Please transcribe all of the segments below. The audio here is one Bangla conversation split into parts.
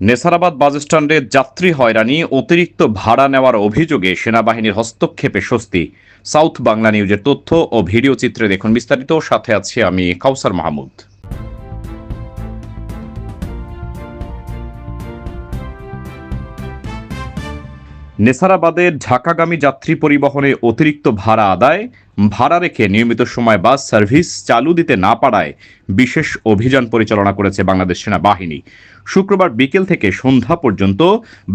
নেসারাবাদ বাসস্ট্যান্ডে যাত্রী হয়রানি, অতিরিক্ত ভাড়া নেওয়ার অভিযোগে সেনাবাহিনীর হস্তক্ষেপে স্বস্তি। সাউথ বাংলা নিউজের তথ্য ও ভিডিও চিত্রে দেখুন বিস্তারিত। সাথে আছি আমি কাউসার মাহমুদ। নেসারাবাদে ঢাকাগামী যাত্রী পরিবহনে অতিরিক্ত ভাড়া আদায়, ভাড়া রেখে নিয়মিত সময় বাস সার্ভিস চালু দিতে না পারায় বিশেষ অভিযান পরিচালনা করেছে বাংলাদেশ সেনাবাহিনী। শুক্রবার বিকেল থেকে সন্ধ্যা পর্যন্ত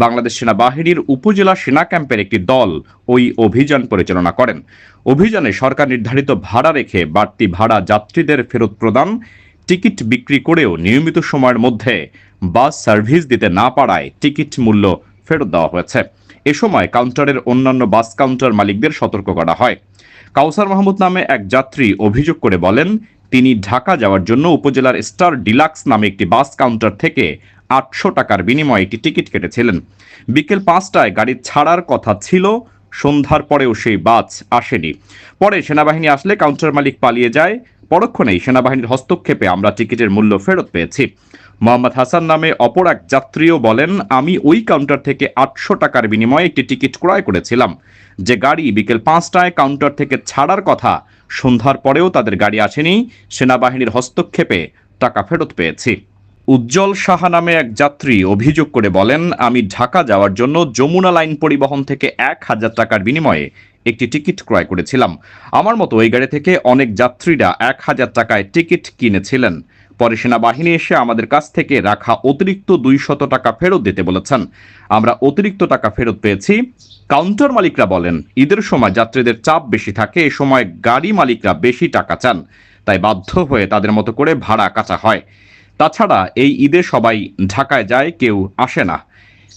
বাংলাদেশ সেনাবাহিনীর উপজেলা সেনা ক্যাম্পের একটি দল ওই অভিযান পরিচালনা করেন। অভিযানে সরকার নির্ধারিত ভাড়া রেখে বাড়তি ভাড়া যাত্রীদের ফেরত প্রদান, টিকিট বিক্রি করেও নিয়মিত সময়ের মধ্যে বাস সার্ভিস দিতে না পারায় টিকিট মূল্য ফেরত দেওয়া হয়েছে। এ সময় কাউন্টারের অন্যান্য বাস কাউন্টার মালিকদের সতর্ক করা হয়। কাউসার মাহমুদ নামে এক যাত্রী অভিযোগ করে বলেন, তিনি ঢাকা যাওয়ার জন্য উপজেলার স্টার ডিলাক্স নামে একটি বাস কাউন্টার থেকে আটশো টাকার বিনিময়ে একটি টিকিট কেটেছিলেন। বিকেল পাঁচটায় গাড়ি ছাড়ার কথা ছিল, সন্ধ্যার পরেও সেই বাস আসেনি। পরে সেনাবাহিনী আসলে কাউন্টার মালিক পালিয়ে যায়। পরক্ষণেই সেনাবাহিনীর হস্তক্ষেপে আমরা টিকিটের মূল্য ফেরত পেয়েছি। মোহাম্মদ হাসান নামে অপর এক যাত্রীও বলেন, আমি ওই কাউন্টার থেকে আটশো টাকার বিনিময়ে একটি টিকিট ক্রয় করেছিলাম। যে গাড়ি বিকেল পাঁচটায় কাউন্টার থেকে ছাড়ার কথা, সন্ধ্যার পরেও তাদের গাড়ি আসেনি। সেনাবাহিনীর হস্তক্ষেপে টাকা ফেরত পেয়েছি। উজ্জ্বল সাহা নামে এক যাত্রী অভিযোগ করে বলেন, আমি ঢাকা যাওয়ার জন্য যমুনা লাইন পরিবহন থেকে এক হাজার টাকার বিনিময়ে একটি টিকিট ক্রয় করেছিলাম। আমার মতো ওই গাড়ি থেকে অনেক যাত্রীরা এক হাজার টাকায় টিকিট কিনেছিলেন। পরে সেনাবাহিনী এসে আমাদের কাছ থেকে রাখা অতিরিক্ত দুইশত টাকা ফেরত দিতে বলেছেন। আমরা অতিরিক্ত টাকা ফেরত পেয়েছি। কাউন্টার মালিকরা বলেন, ঈদের সময় যাত্রীদের চাপ বেশি থাকে, এ সময় গাড়ি মালিকরা বেশি টাকা চান, তাই বাধ্য হয়ে তাদের মতো করে ভাড়া কাটা হয়। তাছাড়া এই ঈদে সবাই ঢাকায় যায়, কেউ আসে না।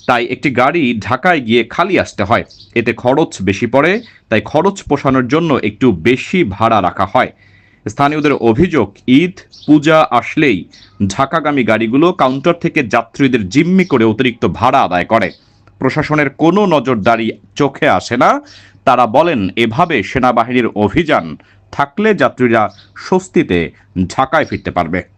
তাই একটি গাড়ি ঢাকায় গিয়ে খালি আসতে হয়। এতে খরচ বেশি পড়ে, তাই খরচ পোষানোর জন্য একটু বেশি ভাড়া রাখা হয়। স্থানীয়দের অভিযোগ, ঈদ, পূজা আসলেই ঢাকাগামী গাড়িগুলো কাউন্টার থেকে যাত্রীদের জিম্মি করে অতিরিক্ত ভাড়া আদায় করে। প্রশাসনের কোনো নজরদারি চোখে আসে না। তারা বলেন, এভাবে সেনাবাহিনীর অভিযান থাকলে যাত্রীরা স্বস্তিতে ঢাকায় ফিরতে পারবে।